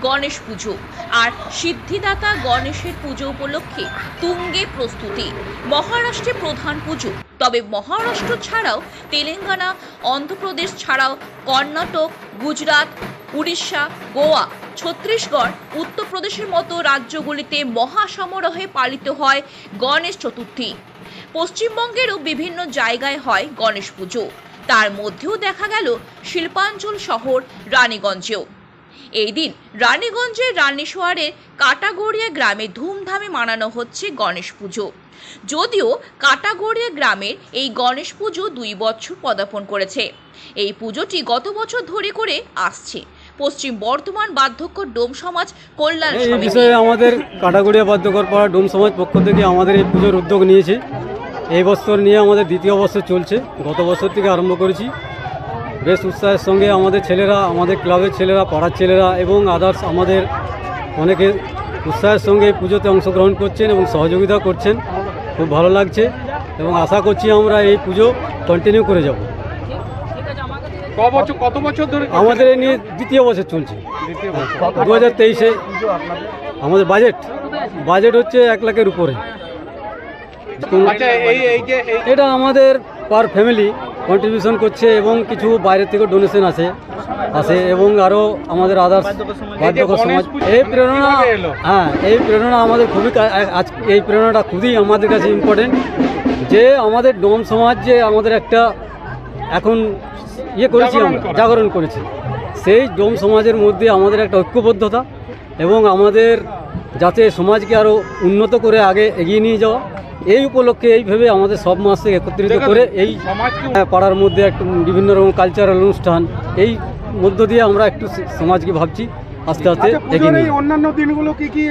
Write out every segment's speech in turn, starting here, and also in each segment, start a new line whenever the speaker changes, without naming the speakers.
গণেশ পুজো। আর সিদ্ধিদাতা গণেশের পুজো উপলক্ষে তুঙ্গে প্রস্তুতি। মহারাষ্ট্রে প্রধান পুজো। তবে মহারাষ্ট্র ছাড়াও তেলেঙ্গানা, অন্ধ্রপ্রদেশ ছাড়াও কর্ণাটক, গুজরাট, উড়িষ্যা, গোয়া, ছত্তিশগড়, উত্তরপ্রদেশের মতো রাজ্যগুলিতে মহাসমারোহে পালিত হয় গণেশ চতুর্থী। পশ্চিমবঙ্গেরও বিভিন্ন জায়গায় হয় গণেশ পুজো। তার মধ্যেও দেখা গেল শিল্পাঞ্চল শহর রানীগঞ্জেও। এই দিন রানীগঞ্জের রানীশোয়ারের কাটাগড়িয়া গ্রামে ধুমধামে মানানো হচ্ছে গণেশ পুজো। যদিও কাটাগড়িয়া গ্রামের এই গণেশ পুজো দুই বছর পদার্পণ করেছে। এই পুজোটি গত বছর ধরে করে আসছে। পশ্চিম বর্ধমান বার্ধক্য ডোম সমাজ কল্যাণ
এই বিষয়ে আমাদের কাটাগড়িয়া বাদ্যকর পাড়া ডোম সমাজ পক্ষ থেকে আমাদের এই পুজোর উদ্যোগ নিয়েছে। এই বছর নিয়ে আমাদের দ্বিতীয় বছর চলছে। গত বছর থেকে আরম্ভ করেছি। বেশ উৎসাহের সঙ্গে আমাদের ছেলেরা আমাদের ক্লাবের ছেলেরা পাড়ার ছেলেরা এবং আদার্স আমাদের অনেকে উৎসাহের সঙ্গে এই পুজোতে অংশগ্রহণ করছেন এবং সহযোগিতা করছেন। খুব ভালো লাগছে এবং আশা করছি আমরা এই পুজো কন্টিনিউ করে যাব।
কত বছর ধরে
আমাদের এই নিয়ে দ্বিতীয় বছর চলছে। দু হাজার তেইশে আমাদের বাজেট বাজেট হচ্ছে এক লাখের উপরে।
আচ্ছা
এটা আমাদের পার ফ্যামিলি কন্ট্রিবিউশন করছে এবং কিছু বাইরে থেকে ডোনেশন আছে আছে এবং আরও আমাদের আদার্স বার্ধক্য সমাজ এই প্রেরণা হ্যাঁ এই প্রেরণা আমাদের খুবই আজ এই প্রেরণাটা খুবই আমাদের কাছে ইম্পর্টেন্ট যে আমাদের ডোম সমাজ যে আমাদের একটা এখন ইয়ে করেছি আমরা জাগরণ করেছি। সেই ডোম সমাজের মধ্যে আমাদের একটা ঐক্যবদ্ধতা এবং আমাদের যাতে সমাজকে আরও উন্নত করে আগে এগিয়ে নিয়ে যাওয়া। এই উপলক্ষে এইভাবে আমাদের সব মাসে একত্রিত করে এই
সমাজকে
হ্যাঁ, পাড়ার মধ্যে একটু বিভিন্ন রকম কালচারাল অনুষ্ঠান এই মধ্য দিয়ে আমরা একটু সমাজকে ভাবছি আস্তে আস্তে
আচ্ছা
এগিয়ে
অন্যান্য দিনগুলো কি কি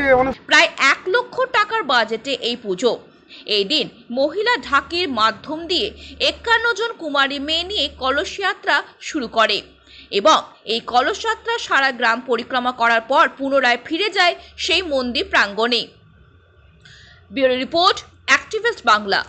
প্রায় এক লক্ষ টাকার বাজেটে এই পুজো। এই দিন মহিলা ঢাকির মাধ্যম দিয়ে একান্ন জন কুমারী মেয়ে নিয়ে কলস যাত্রা শুরু করে এবং এই কলস যাত্রা সারা গ্রাম পরিক্রমা করার পর পুনরায় ফিরে যায় সেই মন্দির প্রাঙ্গণে। Bureau report activist Bangla